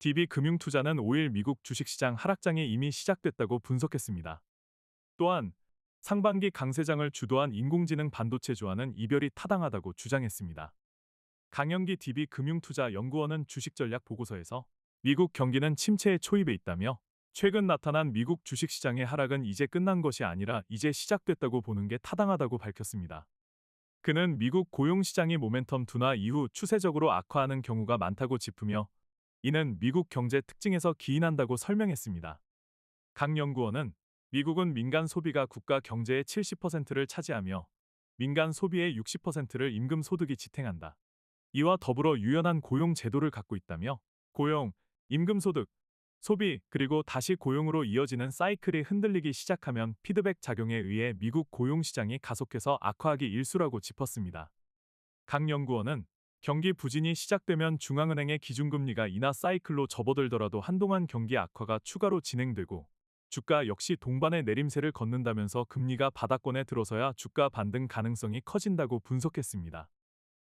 DB 금융투자는 5일 미국 주식시장 하락장이 이미 시작됐다고 분석했습니다. 또한 상반기 강세장을 주도한 인공지능 반도체 조화는 이별이 타당하다고 주장했습니다. 강영기 DB 금융투자연구원은 주식 전략 보고서에서 미국 경기는 침체의 초입에 있다며 최근 나타난 미국 주식시장의 하락은 이제 끝난 것이 아니라 이제 시작됐다고 보는 게 타당하다고 밝혔습니다. 그는 미국 고용시장이 모멘텀 둔화 이후 추세적으로 악화하는 경우가 많다고 짚으며 이는 미국 경제 특징에서 기인한다고 설명했습니다. 강 연구원은 미국은 민간 소비가 국가 경제의 70%를 차지하며 민간 소비의 60%를 임금 소득이 지탱한다. 이와 더불어 유연한 고용 제도를 갖고 있다며 고용, 임금 소득, 소비 그리고 다시 고용으로 이어지는 사이클이 흔들리기 시작하면 피드백 작용에 의해 미국 고용 시장이 가속해서 악화하기 일수라고 짚었습니다. 강 연구원은 경기 부진이 시작되면 중앙은행의 기준금리가 인하 사이클로 접어들더라도 한동안 경기 악화가 추가로 진행되고 주가 역시 동반의 내림세를 걷는다면서 금리가 바닥권에 들어서야 주가 반등 가능성이 커진다고 분석했습니다.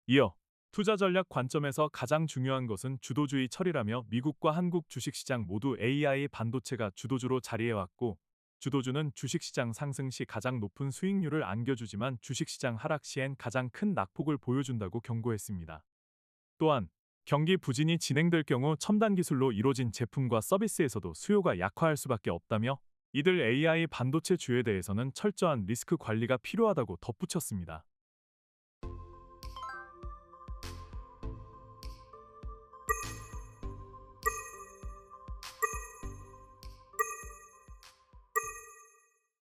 이어 투자 전략 관점에서 가장 중요한 것은 주도주의 처리라며 미국과 한국 주식시장 모두 AI 반도체가 주도주로 자리해왔고 주도주는 주식시장 상승 시 가장 높은 수익률을 안겨주지만 주식시장 하락 시엔 가장 큰 낙폭을 보여준다고 경고했습니다. 또한 경기 부진이 진행될 경우 첨단 기술로 이루어진 제품과 서비스에서도 수요가 약화할 수밖에 없다며 이들 AI 반도체 주에 대해서는 철저한 리스크 관리가 필요하다고 덧붙였습니다.